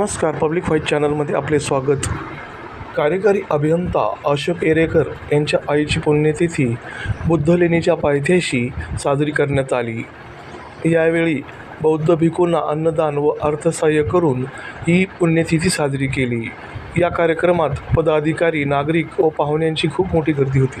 नमस्कार. Public white चॅनलमध्ये आपले स्वागत. कार्यकारी अभियंता अशोक एरेकर यांच्या आईची पुण्यतिथी बुद्धलेणीच्या पायथ्याशी साजरी करण्यात आली. यावेळी बौद्ध भिकूंना अन्नदान व अर्थसहाय्य करून ही पुण्यतिथी साजरी केली. या कार्यक्रमात पदाधिकारी नागरिक व पाहुण्यांची खूप मोठी गर्दी होती.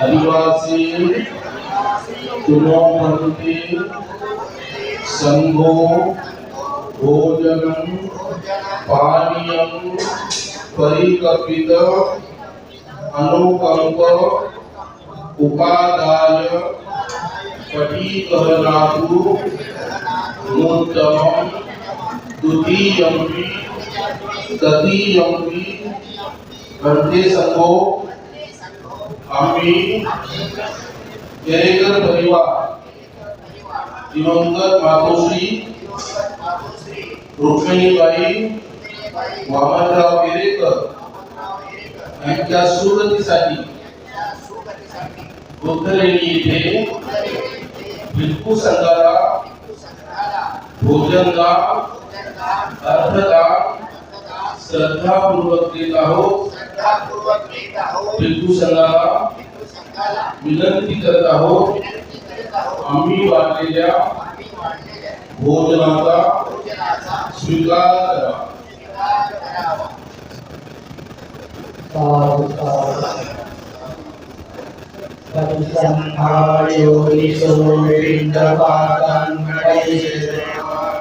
आदिवासी कुलोमन्ति संघो भोजनं पानीयं परिकल्पित अनुकंप उपादाय पटीकरणातु नूतनं द्वितीयंपि तृतीयंपि घंटे संघो केरेकर परिवार दिवंगत मातोश्री रुक्मिणीबाई वामनराव केरेकर यांच्या सुरतीसाठी बुद्धलेणी येथे भिक्खू संघाला भोजनदान अर्थदान श्रद्धापूर्वक देत आहोत भिक्खू संघाला विनंती करत आहोत आम्ही वाढलेल्या भोजनाचा स्वीकार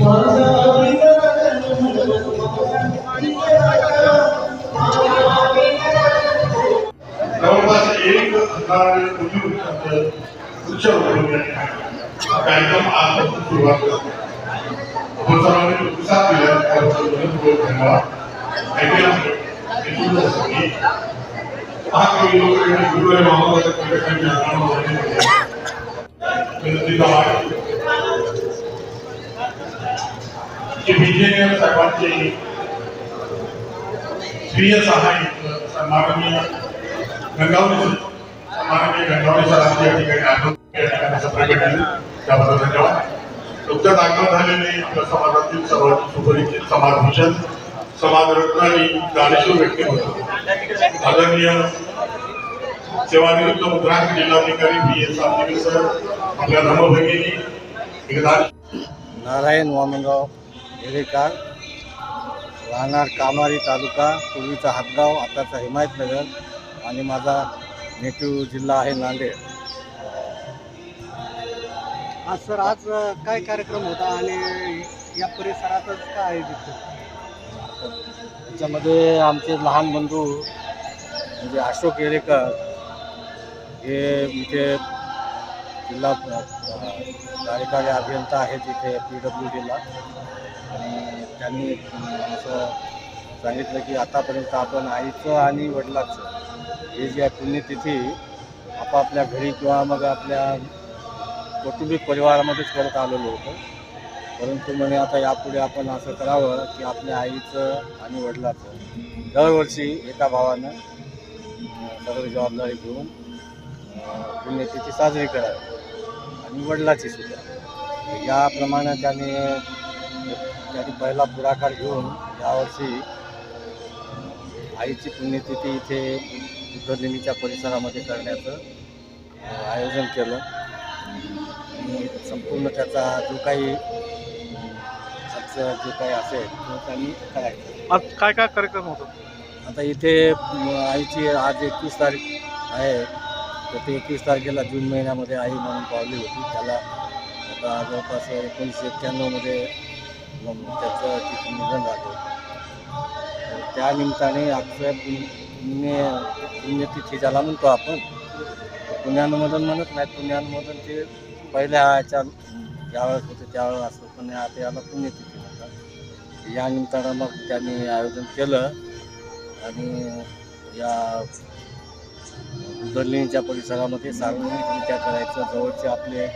जवळपास सुरुवात करतो आपण सर्वांनी प्रतिसाद दिला त्याबद्दल धन्यवाद ऐकूया हे गुरु आणि साहेबांचे स्वीय सहाय्य माननीय गंगावली माननीय गंगावली सरांची या ठिकाणी प्रकट त्याबद्दल धन्यवाद नुकत्याच आगमन झालेले आपल्या समाजातील सर्वात सुपरिचित समाजभूषण समाजरत्न आणि ज्ञानेश्वर व्यक्तिमत्व आदरणीय सेवानिवृत्त मुद्रांक जिल्हाधिकारी बी एस. आमदेकर सर आपल्या धर्मभगिनी नारायण वामनगाव हेरेकार राहणार कामारी तालुका पूर्वीचा हातगाव आताचा हिमायतनगर आणि माझा नेटिव्ह जिल्हा आहे नांदेड. आज सर आज काय कार्यक्रम होता आणि या परिसरातच काय आहे तिथे त्याच्यामध्ये आमचे लहान बंधू म्हणजे अशोक येरेकर हे इथे जिल्हा कार्यकारी अभियंता आहेत इथे पी डब्ल्यू डीला आणि त्यांनी असं सांगितलं की आतापर्यंत आपण आईचं आणि वडिलाचं हे जे आहे पुण्यतिथी आपापल्या घरी किंवा मग आपल्या कौटुंबिक परिवारामध्येच करत आलेलो होतो. परंतु म्हणे आता यापुढे आपण असं करावं की आपल्या आईचं आणि वडिलाचं दरवर्षी एका भावानं अं, सर्व जबाबदारी घेऊन पुण्यतिथी साजरी करावी आणि वडिलाची सुद्धा. याप्रमाणे त्याने त्यांनी पहिला पुढाकार घेऊन यावर्षी आईची पुण्यतिथी इथे बुद्धलेणीच्या परिसरामध्ये करण्याचं आयोजन केलं. संपूर्ण त्याचा जो काही खर्च जे काही असेल तो त्यांनी करायचा. आज काय काय कार्यक्रम होतो? आता इथे म, आईची आज एकवीस तारीख आहे. तर ते एकवीस तारखेला जून महिन्यामध्ये आई म्हणून पावली होती. त्याला आता जवळपास एकोणीसशे एक्क्याण्णवमध्ये त्याचं तिथं निधन झालं. तर त्या निमित्ताने पुण्य पुण्यतिथी ज्याला म्हणतो आपण पुण्यानुमोदन म्हणत नाही. पुण्यानुमोदन ते पहिल्या ह्याच्या ज्यावेळेस होतं त्यावेळेस असं पण आता याला पुण्यतिथी म्हणतात या निमित्तानं मग त्यांनी आयोजन केलं. आणि या उदरलिणीच्या परिसरामध्ये सार्वजनिकरित्या करायचं जवळचे आपले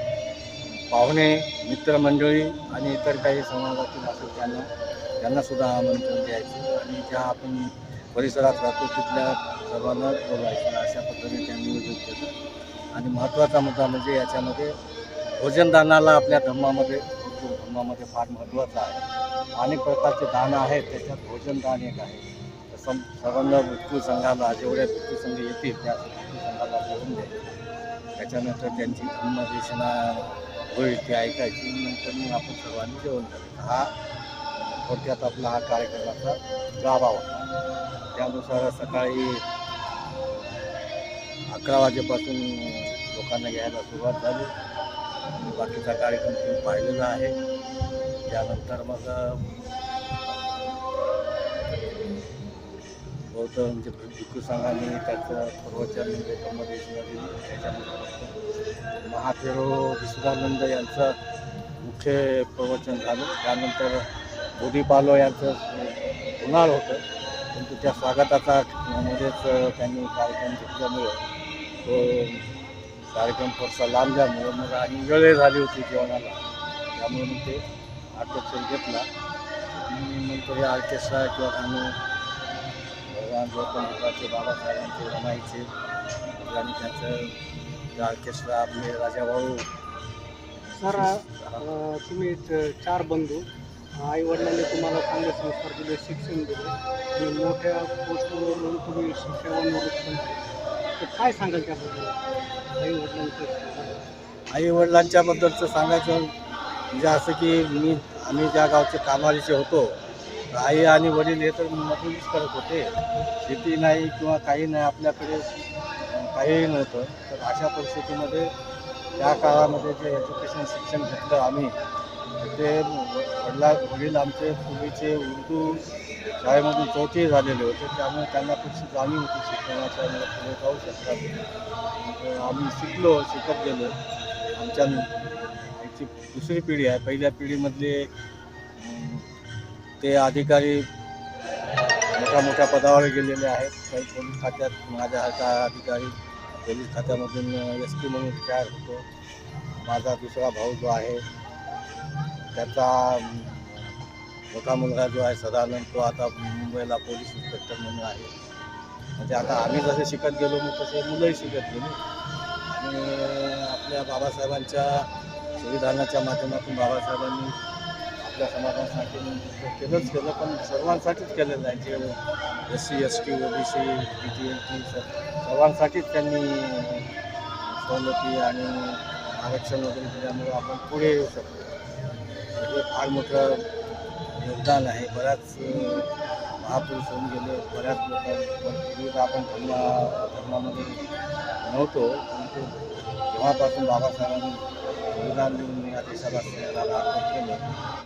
पाहुणे मित्रमंडळी आणि इतर काही समाजातील असतील त्यांना त्यांनासुद्धा आमंत्रण द्यायचं. आणि ज्या आपण परिसरात राहतो तिथल्या सर्वांना बोलायचं अशा पद्धतीने त्यांनी नियोजन केलं. आणि महत्त्वाचा मुद्दा म्हणजे याच्यामध्ये भोजनदानाला आपल्या धर्मामध्ये हिंदू धर्मामध्ये फार महत्त्वाचं आहे. अनेक प्रकारचे दान आहेत त्याच्यात भोजनदान एक आहे. सम सर्वांना मृत्यू संघाला जेवढ्या मृत्यू संघ येतील त्या मृत्यू संघाला बोलून द्यायचं त्याच्यानंतर त्यांची धर्मदेशना होईल ती ऐकायची. नंतर मग आपण सर्वांनी जेवण करायचं. हा थोडक्यात आपला हा कार्यक्रमाचा गाभा होता. त्यानुसार सकाळी अकरा वाजेपासून लोकांना घ्यायला सुरुवात झाली. बाकीचा कार्यक्रम तुम्ही पाहिलेला आहे. त्यानंतर मग बौद्ध म्हणजे भिक्खू संघाने त्याचं प्रवचन त्याच्यानंतर महाथेरो विश्वानंद यांचं मुख्य प्रवचन झालं. त्यानंतर बोधीपालो यांचं होणार होतं. परंतु त्या स्वागताचा मध्येच त्यांनी कार्यक्रम घेतल्यामुळं तो कार्यक्रम थोडासा लांबल्यामुळं मग आणि वेळ झाली होती जेवणाला. त्यामुळे मग ते आटोपसर घेतला. आणि नंतर हे ऑर्केस्ट्रा किंवा गाणं भगवान गौतमचे बाबासाहेबांचे रमाईचे आणि त्यांचं ते ऑर्केस्ट्रा आपले राजाभाऊ सर तुम्ही चार बंधू आई वडिलांनी तुम्हाला चांगले संस्कार दिले शिक्षण दिले. मोठ्या पोस्टवरून तुम्ही सेवानिवृत्त काय सांगाल त्याबद्दल? आई वडिलांचं आई वडिलांच्याबद्दलचं सांगायचं म्हणजे असं की मी आम्ही ज्या गावचे कामारीचे होतो आई आणि वडील हे तर मजुरीच करत होते. शेती नाही किंवा काही नाही आपल्याकडे काहीही नव्हतं. तर अशा परिस्थितीमध्ये त्या काळामध्ये जे एज्युकेशन शिक्षण घेतलं आम्ही ते वडिला वडील आमचे, पूर्वीचे उर्दू शाळेमधून चौथी झालेले होते. त्यामुळे त्यांना खूप जाणीव होती शिक्षणाच्या पुढे जाऊ शकतात. मग आम्ही शिकलो, शिकत गेलो आमच्या आमची दुसरी पिढी आहे. पहिल्या पिढीमधले, ते अधिकारी मोठ्या मोठ्या पदावर गेलेले आहेत. काही पोलीस खात्यात माझ्यासारखा अधिकारी पोलीस खात्यामधून, एस पी म्हणून रिटायर होतो. माझा दुसरा भाऊ जो आहे त्याचा मोठा मुलगा जो आहे सदानंद तो आता मुंबईला पोलीस इन्स्पेक्टर म्हणून आहे. म्हणजे आता आम्ही जसे शिकत गेलो मग तसे मुलंही शिकत गेलो. आणि आपल्या बाबासाहेबांच्या संविधानाच्या माध्यमातून बाबासाहेबांनी आपल्या समाजासाठी केलंच केलं पण सर्वांसाठीच केलेलं आहे. जे S C S T O B C B T L T सर्वांसाठीच त्यांनी सवलती आणि आरक्षण वगैरे दिल्यामुळे आपण पुढे येऊ शकतो. हे फार मोठं योगदान आहे. बऱ्याच महापुरुष होऊन गेले. बऱ्याच लोक आपण धर्मा धर्मामध्ये नव्हतो. परंतु जेव्हापासून बाबासाहेबांनी योगदान देऊन या देशाला संविधान केलं